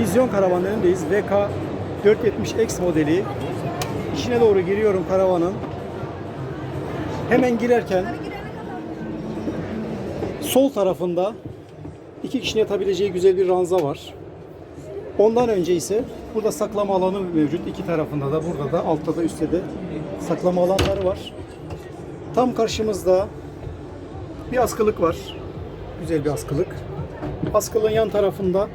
Vizyon karavanın önündeyiz. VK 470X modeli. İçine doğru giriyorum karavanın. Hemen girerken sol tarafında iki kişinin yatabileceği güzel bir ranza var. Ondan önce ise burada saklama alanı mevcut. İki tarafında da burada da altta da üstte de saklama alanları var. Tam karşımızda bir askılık var. Güzel bir askılık. Askılığın yan tarafında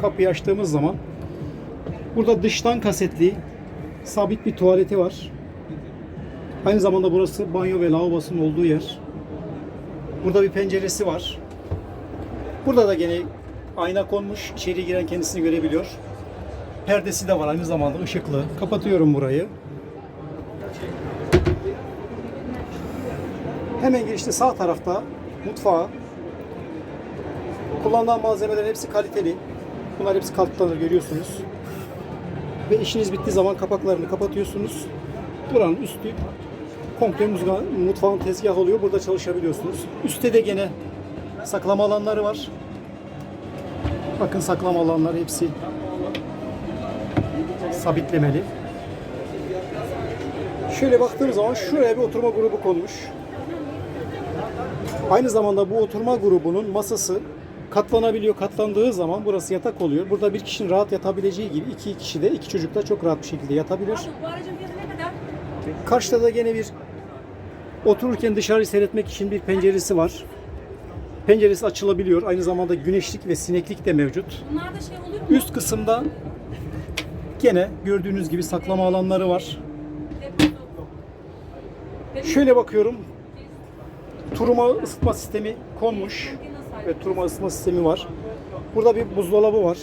kapıyı açtığımız zaman burada dıştan kasetli sabit bir tuvaleti var. Aynı zamanda burası banyo ve lavabosunun olduğu yer. Burada bir penceresi var. Burada da gene ayna konmuş. İçeri giren kendisini görebiliyor. Perdesi de var aynı zamanda ışıklı. Kapatıyorum burayı. Hemen girişte sağ tarafta mutfağı. Kullanılan malzemelerin hepsi kaliteli. Bunlar hepsi katlanır görüyorsunuz. Ve işiniz bittiği zaman kapaklarını kapatıyorsunuz. Buranın üstü komple mutfağın tezgahı oluyor. Burada çalışabiliyorsunuz. Üstte de gene saklama alanları var. Bakın saklama alanları hepsi sabitlemeli. Şöyle baktığım zaman şuraya bir oturma grubu konmuş. Aynı zamanda bu oturma grubunun masası katlanabiliyor. Katlandığı zaman burası yatak oluyor. Burada bir kişinin rahat yatabileceği gibi iki kişi de iki çocuk da çok rahat bir şekilde yatabilir. Bu aracın fiyatı ne kadar? Karşıda da gene bir otururken dışarıyı seyretmek için bir penceresi var. Penceresi açılabiliyor. Aynı zamanda güneşlik ve sineklik de mevcut. Bunlarda şey oluyor mu? Üst kısımda gene gördüğünüz gibi saklama alanları var. Şöyle bakıyorum. Turuma ısıtma sistemi konmuş ve turuma ısıtma sistemi var. Burada bir buzdolabı var.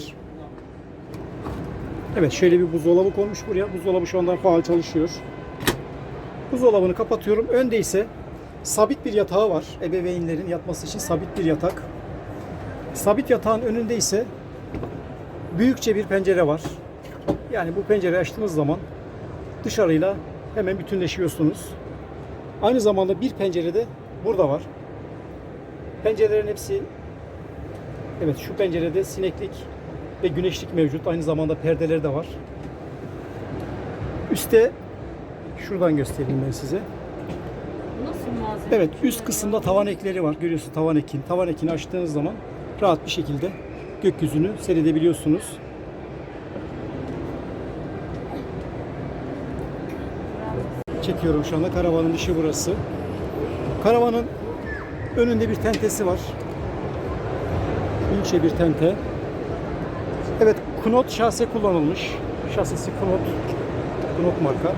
Evet şöyle bir buzdolabı konmuş buraya. Buzdolabı şu anda faal çalışıyor. Buzdolabını kapatıyorum. Önde ise sabit bir yatağı var. Ebeveynlerin yatması için sabit bir yatak. Sabit yatağın önünde ise büyükçe bir pencere var. Yani bu pencereyi açtığınız zaman dışarıyla hemen bütünleşiyorsunuz. Aynı zamanda bir pencere de burada var. Pencerelerin hepsi evet şu pencerede sineklik ve güneşlik mevcut. Aynı zamanda perdeleri de var. Üste şuradan göstereyim ben size. Nasıl malzeme? Evet üst kısımda tavan ekleri var. Görüyorsun tavan ekin. Tavan ekini açtığınız zaman rahat bir şekilde gökyüzünü seyredebiliyorsunuz. Çekiyorum şu anda. Karavanın dışı burası. Karavanın önünde bir tentesi var. Büyükçe bir tente. Evet Knot şase kullanılmış. Şasisi Knot. Knot marka.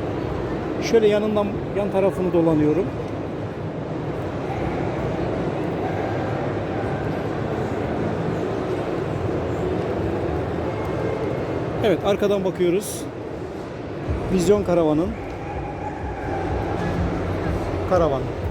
Şöyle yanından yan tarafını dolanıyorum. Evet arkadan bakıyoruz. Vizyon karavanın karavanı.